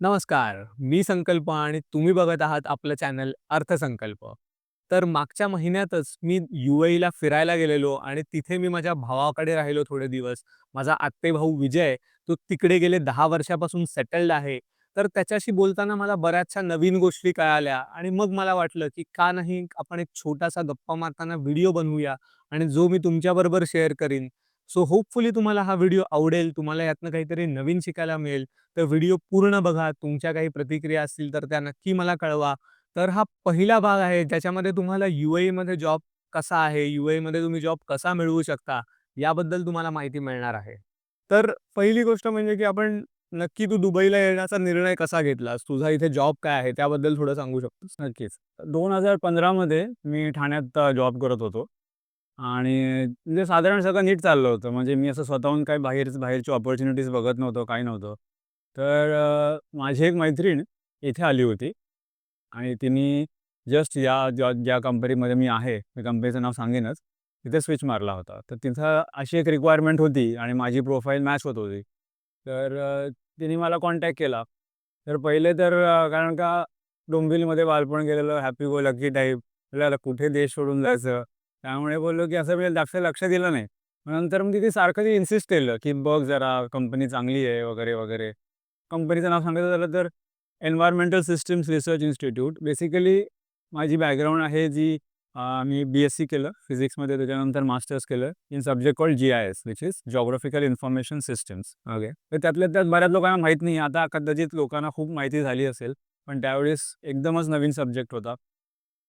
नमस्कार. मी संकल्प आणि तुम्ही बघत आहात आपलं चॅनल अर्थसंकल्प. तर मागच्या महिन्यातच मी यू-ए-ईला फिरायला गेलेलो आणि तिथे मी माझ्या भावाकडे राहिलो थोडे दिवस. माझा आत्ते-भाऊ विजय, तो तिकडे गेले दहा वर्षापासून सेटल्ड आहे. तर त्याच्याशी बोलताना मला बऱ्याचशा नवीन गोष्टी कळाल्या आणि मग मला वाटलं, की का नाही आपण एक छोटासा गप्पा मारताना व्हिडिओ बनवूया आणि जो मी तुमच्याबरोबर शेअर करीन. सो होपफुली तुम्हाला हा व्हिडिओ आवडेल, तुम्हाला यातनं काहीतरी नवीन शिकायला मिळेल. तर व्हिडिओ पूर्ण बघा. तुमच्या काही प्रतिक्रिया असतील तर त्या नक्की मला कळवा. तर हा पहिला भाग आहे ज्याच्यामध्ये तुम्हाला यू मध्ये जॉब कसा आहे, यू मध्ये तुम्ही जॉब कसा मिळवू शकता, याबद्दल तुम्हाला माहिती मिळणार आहे. तर पहिली गोष्ट म्हणजे की आपण नक्की तू दुबईला येण्याचा निर्णय कसा घेतलास? तुझा इथे जॉब काय आहे? त्याबद्दल थोडं सांगू शकतोस? नक्कीच. दोन हजार पंधरामध्ये मी ठाण्यात जॉब करत होतो आणि म्हणजे साधारण सगळं नीट चाललं होतं. म्हणजे मी असं स्वतःहून काही बाहेर बाहेरची अपॉर्च्युनिटीज बघत नव्हतो, काही नव्हतं. तर अ, माझी एक मैत्रीण इथे आली होती आणि तिने जस्ट या ज्या ज्या कंपनीमध्ये मी आहे, त्या कंपनीचं नाव सांगेनच, तिथे स्विच मारला होता. तर तिथं अशी एक रिक्वायरमेंट होती आणि माझी प्रोफाईल मॅच होत होती. तर अ, तिने मला कॉन्टॅक्ट केला. तर पहिले तर अ, कारण का डोंबिवलीमध्ये बालपण गेलेलं, हॅपी गो लकी टाईप. आपल्याला कुठे देश सोडून जायचं? त्यामुळे बोललो की असं मी जास्त लक्ष दिलं नाही. नंतर मग तिथे सारखं ते इन्सिस्ट केलं, की बघ जरा कंपनी चांगली आहे वगैरे, वगैरे. कंपनीचं नाव सांगायचं झालं तर environmental systems research institute. Basically माझी बॅकग्राऊंड आहे जी मी बी-एस-सी केलं फिजिक्समध्ये, त्याच्यानंतर मास्टर्स केलं in subject call G I S which is geographical information systems. Okay. तर त्यातल्या त्यात बऱ्याच लोकांना माहीत नाही. आता कदाचित लोकांना खूप माहिती झाली असेल. पण त्यावेळेस एकदमच नवीन सब्जेक्ट होता.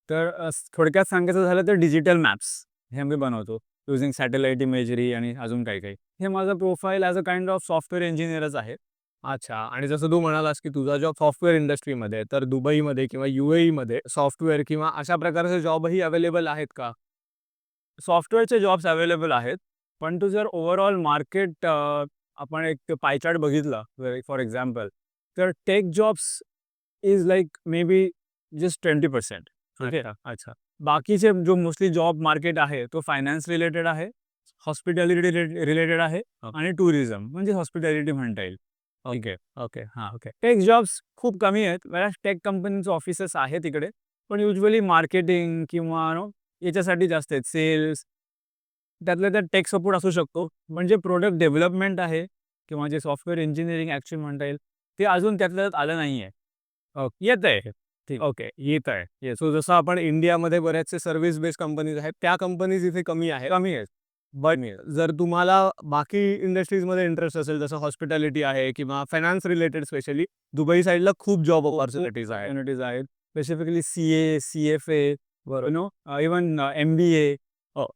तर थोडक्यात सांगायचं झालं तर डिजिटल मॅप्स हे मी बनवतो. युजिंग सॅटेलाईट इमेजरी आणि अजून काही-काही. हे माझं profile as a kind of software इंजिनिअरच आहे. अच्छा आणि जसं तू म्हणालास, की तुझा जॉब सॉफ्टवेअर इंडस्ट्रीमध्ये. तर दुबईमध्ये किंवा यू-ए-ईमध्ये सॉफ्टवेअर किंवा अशा प्रकारचे जॉबही अवेलेबल आहेत का? सॉफ्टवेअरचे जॉब्स अवेलेबल आहेत. पण तू जर ओव्हरऑल मार्केट आपण एक पाय चार्ट बघितला फॉर एक्झाम्पल, तर tech jobs is like maybe just 20% ठीक आहे. अच्छा, अच्छा. बाकीचे जो मोस्टली जॉब मार्केट आहे, तो फायनान्स रिलेटेड आहे, हॉस्पिटॅलिटी रिलेटेड आहे ओके. आणि टुरिझम म्हणजे हॉस्पिटॅलिटी म्हणता येईल. ठीक आहे. ओके. हां, ओके. टेक जॉब्स खूप कमी आहेत. बऱ्याच टेक कंपनीचे ऑफिसेस आहेत तिकडे. पण युजुअली मार्केटिंग किंवा नो याच्यासाठी जास्त आहेत. सेल्स त्यातल्या त्यात टेक सपोर्ट असू शकतो. पण जे प्रॉडक्ट डेव्हलपमेंट आहे किंवा जे सॉफ्टवेअर इंजिनिअरिंग ॲक्चुअली म्हणता येईल, ते अजून त्यातल्या त्यात आलं नाहीये. ओके. येतंय. ठीक. ओके. येत आहे. येस. सो जसं आपण इंडियामध्ये बरेचसे सर्व्हिस बेस्ड कंपनीज आहेत, त्या कंपनीज इथे कमी आहेत. कमी आहेत. बट जर तुम्हाला बाकी इंडस्ट्रीजमध्ये इंटरेस्ट असेल, जसं हॉस्पिटॅलिटी आहे किंवा फायनान्स रिलेटेड स्पेशली दुबई साइडला खूप जॉब अपॉर्च्युनिटीज आहेत. आहेत. Specifically C A, C F A, you know even M B A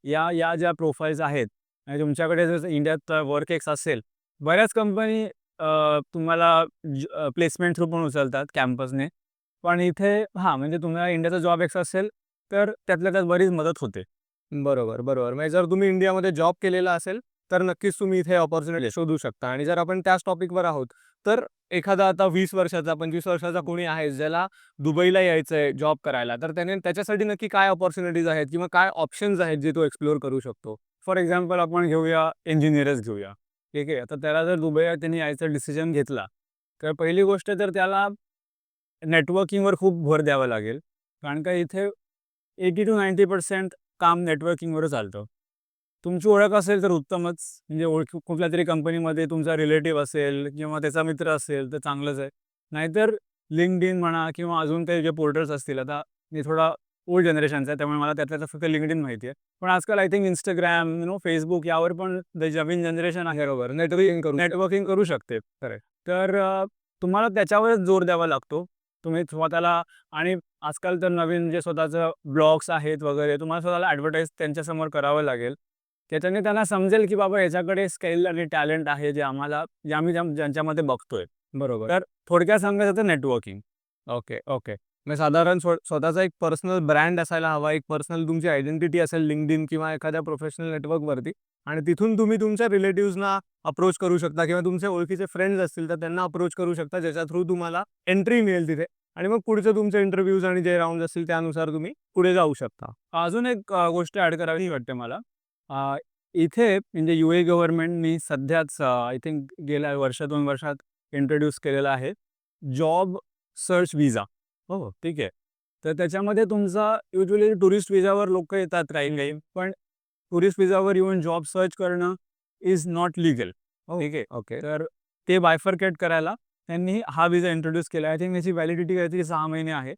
या या ज्या प्रोफाइल्स आहेत आणि तुमच्याकडे जर इंडियात वर्क एक्स असेल, बऱ्याच कंपनी तुम्हाला प्लेसमेंट थ्रू पण उचलतात कॅम्पसने. पण इथे हां, म्हणजे तुम्हाला इंडियाचा जॉब एक्स असेल, तर त्यातल्या त्यात बरीच मदत होते. बरोबर, बरोबर. म्हणजे जर तुम्ही इंडियामध्ये जॉब केलेला असेल, तर नक्कीच तुम्ही इथे अपॉर्च्युनिटी शोधू शकता आणि जर आपण त्याच टॉपिकवर आहोत, तर एखादा आता 20 वर्षाचा, 25 वर्षाचा कोणी आहे, ज्याला दुबईला यायचंय जॉब करायला, तर त्याने त्याच्यासाठी नक्की काय अपॉर्च्युनिटीज आहेत किंवा काय ऑप्शन्स आहेत, जे तो एक्सप्लोर करू शकतो? फॉर एक्झाम्पल आपण घेऊया इंजिनिअरच घेऊया. ठीक आहे. आता त्याला जर दुबईला त्यांनी यायचा डिसिजन घेतला, तर पहिली गोष्ट तर त्याला नेटवर्किंगवर खूप भर द्यावा लागेल. कारण का इथे 80-90% काम नेटवर्किंगवर चालतं. तुमची ओळख असेल तर उत्तमच. म्हणजे ओळखी कुठल्यातरी कंपनीमध्ये तुमचा रिलेटिव्ह असेल किंवा त्याचा मित्र असेल तर चांगलंच आहे. नाहीतर LinkedIn म्हणा किंवा अजून काही जे पोर्टल्स असतील. आता मी थोडा ओल्ड जनरेशनचा आहे, त्यामुळे मला त्यातल्या त्यात फक्त LinkedIn माहिती आहे. पण आजकाल I think Instagram, you know Facebook यावर पण द नवीन जनरेशन आहे. बरोबर. नेटवर्किंग करू नेटवर्किंग करू शकते. करेक्ट. तर तुम्हाला त्याच्यावरच जोर द्यावा लागतो. तुम्ही स्वतःला आणि आजकाल तर नवीन जे स्वतःचं ब्लॉग्स आहेत वगैरे, तुम्हाला स्वतःला ॲडव्हर्टाइज त्यांच्यासमोर करावं लागेल. त्याच्याने त्यांना समजेल, की बाबा याच्याकडे स्किल आणि टॅलेंट आहे, जे आम्हाला जे आम्ही ज्या ज्यांच्यामध्ये बघतोय. बरोबर. तर थोडक्यात सांगायचं तर नेटवर्किंग. Okay, okay. म्हणजे साधारण स्व स्वतःचा एक पर्सनल ब्रँड असायला हवा, एक पर्सनल तुमची आयडेंटिटी असेल लिंकडिन किंवा एखाद्या प्रोफेशनल नेटवर्कवरती आणि तिथून तुम्ही तुमच्या रिलेटिव्हजना अप्रोच करू शकता किंवा तुमचे ओळखीचे फ्रेंड्स असतील, तर त्यांना अप्रोच करू शकता, ज्याच्या थ्रू तुम्हाला एंट्री मिळेल तिथे आणि मग पुढचे तुमचे इंटरव्ह्यूज आणि जे राऊंड असतील, त्यानुसार तुम्ही पुढे जाऊ शकता. अजून एक गोष्ट ॲड करावी वाटते मला. इथे म्हणजे यू-ए गव्हर्नमेंटनी सध्याच आय थिंक गेल्या वर्ष दोन वर्षात इंट्रोड्यूस केलेलं आहे. जॉब सर्च विजा हो ठीक आहे. तर त्याच्यामध्ये तुमचा युजली टुरिस्ट विजावर लोक येतात काही काही. पण टुरिस्ट विजावर येऊन जॉब सर्च करणं इज नॉट लिगल ठीक आहे. ओके तर ते बायफरकेट करायला त्यांनी हा विजा इंट्रोड्यूस केला. आय थिंक त्याची व्हॅलिडिटी काहीतरी सहा महिने आहे.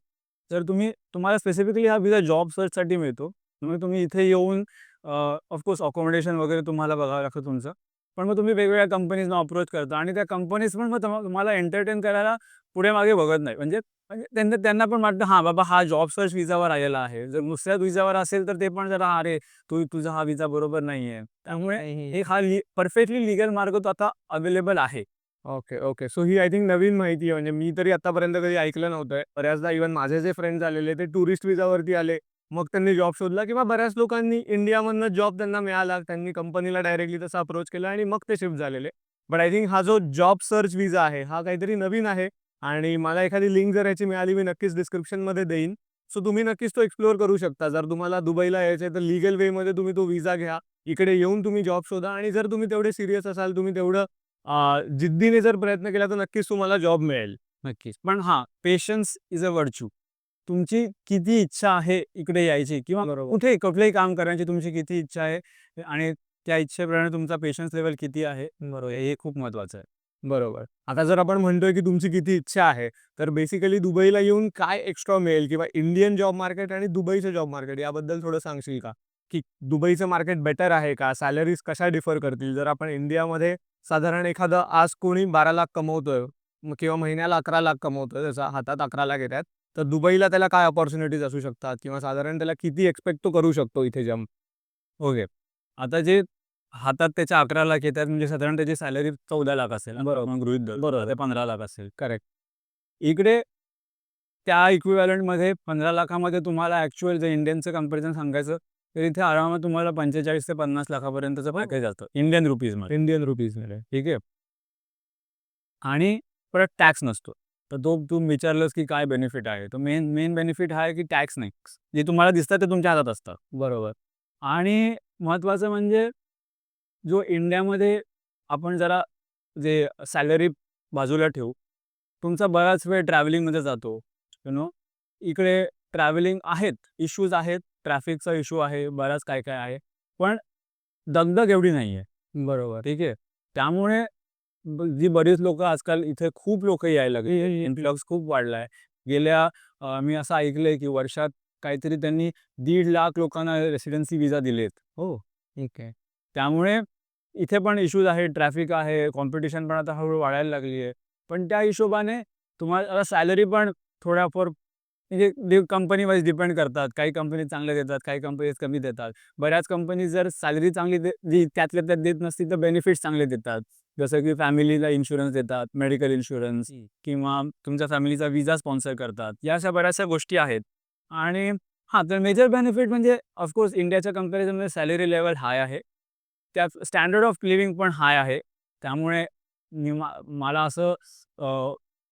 तर तुम्ही तुम्हाला स्पेसिफिकली हा विजा जॉब सर्चसाठी मिळतो त्यामुळे तुम्ही इथे येऊन ऑफकोर्स अकोमोडेशन वगैरे तुम्हाला बघावं लागतं तुमचं. पण मग तुम्ही वेगवेगळ्या कंपनीजना अप्रोच करता आणि त्या कंपनीज पण मग तुम्हा- तुम्हाला एंटरटेन करायला पुढे मागे बघत नाही. म्हणजे म्हणजे त्यांना त्यांना पण वाटतं हां बाबा हा जॉब सर्च विजावर आलेला आहे. जर दुसऱ्या विजावर असेल तर ते पण जरा अरे तू तुझा हा विजा बरोबर नाही आहे. त्यामुळे हे हा परफेक्टली लिगल मार्ग तो आता अवेलेबल आहे. ओके ओके सो ही आय थिंक नवीन माहिती आहे. म्हणजे मी तरी आतापर्यंत कधी ऐकलं नव्हतं. बऱ्याचदा इव्हन माझे जे फ्रेंड्स आलेले ते टुरिस्ट विजावरती आले. मग त्यांनी जॉब शोधला किंवा बऱ्याच लोकांनी इंडियामधनं जॉब त्यांना मिळाला. त्यांनी कंपनीला डायरेक्टली तसा अप्रोच केला आणि मग ते शिफ्ट झालेले. बट आय थिंक हा जो जॉब सर्च विजा आहे हा काहीतरी नवीन आहे आणि मला एखादी लिंक जर याची मिळाली मी नक्कीच डिस्क्रिप्शनमध्ये देईन. सो तुम्ही नक्कीच तो एक्सप्लोअर करू शकता. जर तुम्हाला दुबईला यायचं आहे तर लिगल वेमध्ये तुम्ही तो विजा घ्या. इकडे येऊन तुम्ही जॉब शोधा आणि जर तुम्ही तेवढे सिरियस असाल तुम्ही तेवढं जिद्दीने जर प्रयत्न केला तर नक्कीच तुम्हाला जॉब मिळेल. नक्कीच. पण हां पेशन्स इज अ वर्च्यू तुमची किती इच्छा आहे इकडे यायची? किंवा कुठे कुठलेही काम करण्याची तुमची किती इच्छा आहे? आणि त्या इच्छेप्रमाणे तुमचा पेशन्स लेवल किती आहे? बरोबर. हे खूप महत्वाचं आहे. बरोबर. आता जर आपण म्हणतोय की तुमची किती इच्छा आहे तर बेसिकली दुबईला येऊन काय एक्स्ट्रा मिळेल? किंवा इंडियन जॉब मार्केट आणि दुबईचं जॉब मार्केट याबद्दल थोडं सांगशील का? की दुबईचं मार्केट बेटर आहे का? सॅलरीज कशा डिफर करतील? जर आपण इंडियामध्ये साधारण एखादं आज कोणी बारा लाख कमवतोय किंवा महिन्याला अकरा लाख कमवतोय त्याचा हातात अकरा लाख येतात तर दुबईला त्याला काय ऑपॉर्च्युनिटीज असू शकतात? किंवा साधारण त्याला किती एक्सपेक्ट तो करू शकतो इथे जम्प ओके आता जे हातात त्याच्या अकरा लाख येतात म्हणजे साधारण त्याची सॅलरी चौदा लाख असेल. बरोबर. मग गृहित बरोबर. पंधरा लाख असेल. करेक्ट इकडे त्या इक्विव्हॅलंटमध्ये पंधरा लाखामध्ये तुम्हाला ॲक्च्युअल जर इंडियनचं कंपॅरिझन सांगायचं तर इथे आरामात तुम्हाला पंचेचाळीस ते पन्नास लाखापर्यंतचं पॅकेज असतं इंडियन रुपीजमध्ये इंडियन रुपीजमध्ये. ठीक आहे. आणि परत टॅक्स नसतो. तर तो तू विचारलंस की काय बेनिफिट आहे? तर मेन मेन बेनिफिट हा आहे की टॅक्स नाही. जे तुम्हाला दिसतं ते तुमच्या हातात असतं बरोबर. आणि महत्त्वाचं म्हणजे जो इंडियामध्ये आपण जरा जे सॅलरी बाजूला ठेवू तुमचा बराच वेळ ट्रॅव्हलिंगमध्ये जातो. यु नो इकडे ट्रॅव्हलिंग आहेत इश्यूज आहेत ट्रॅफिकचा इश्यू आहे बराच काय काय आहे. पण दगदग एवढी नाही आहे बरोबर. ठीक आहे? त्यामुळे जी बरीच लोक आजकाल इथे खूप लोक यायला लागले इन्फ्लक्स खूप वाढला आहे. गेल्या अं, मी असं ऐकलंय की वर्षात काहीतरी त्यांनी दीड लाख लोकांना रेसिडेन्सी विजा दिलेत. हो ठीक आहे. त्यामुळे इथे पण इश्यूज आहे ट्रॅफिक आहे कॉम्पिटिशन पण आता हळूहळू वाढायला लागली आहे. पण त्या हिशोबाने तुम्हाला सॅलरी पण थोड्याफार म्हणजे कंपनी वाईज डिपेंड करतात. काही कंपनी चांगले देतात काही कंपनीज कमी देतात. बऱ्याच कंपनी जर सॅलरी चांगली दे जी त्यातल्या त्यात देत नसतील तर बेनिफिट्स चांगले देतात. जसं की फॅमिलीला इन्शुरन्स देतात मेडिकल इन्शुरन्स किंवा तुमच्या फॅमिलीचा विजा स्पॉन्सर करतात या अशा बऱ्याचशा गोष्टी आहेत. आणि हां तर मेजर बेनिफिट म्हणजे ऑफकोर्स इंडियाच्या कम्पॅरिझनमध्ये सॅलरी लेवल हाय आहे. त्या स्टँडर्ड ऑफ लिव्हिंग पण हाय आहे. त्यामुळे मी मा मला असं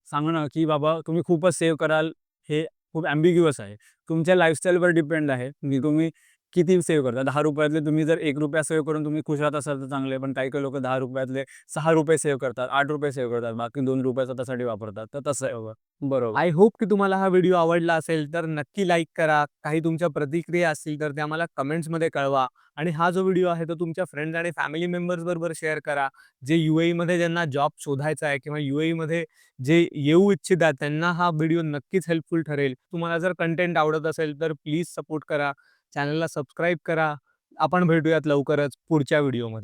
सांगणं की बाबा तुम्ही खूपच सेव्ह कराल हे खूप ॲम्बिग्युअस आहे. तुमच्या लाईफस्टाईलवर डिपेंड आहे. की तुम्ही किती सेव्ह करता? दहा रुपयातले तुम्ही जर एक रुपया सेव्ह करून तुम्ही खुश राहत असाल तर चांगले पण काही काही लोक दहा रुपयातले सहा रुपये सेव्ह करतात आठ रुपये सेव्ह करतात बाकी दोन रुपये स्वतःसाठी वापरतात. तर तसं बरोबर. आय होप की तुम्हाला हा व्हिडिओ आवडला असेल तर नक्की लाईक करा. काही तुमच्या प्रतिक्रिया असतील तर त्या मला कमेंट्समध्ये कळवा. आणि हा जो व्हिडिओ आहे तो तुमच्या फ्रेंड्स आणि फॅमिली मेंबर्स बरोबर शेअर करा. जे यू मध्ये ज्यांना जॉब शोधायचा आहे किंवा यू मध्ये जे येऊ इच्छित आहेत त्यांना हा व्हिडिओ नक्कीच हेल्पफुल ठरेल. तुम्हाला जर कंटेंट आवडत असेल तर प्लीज सपोर्ट करा. चॅनलला सबस्क्राईब करा. आपण भेटूयात लवकरच पुढच्या व्हिडिओमध्ये.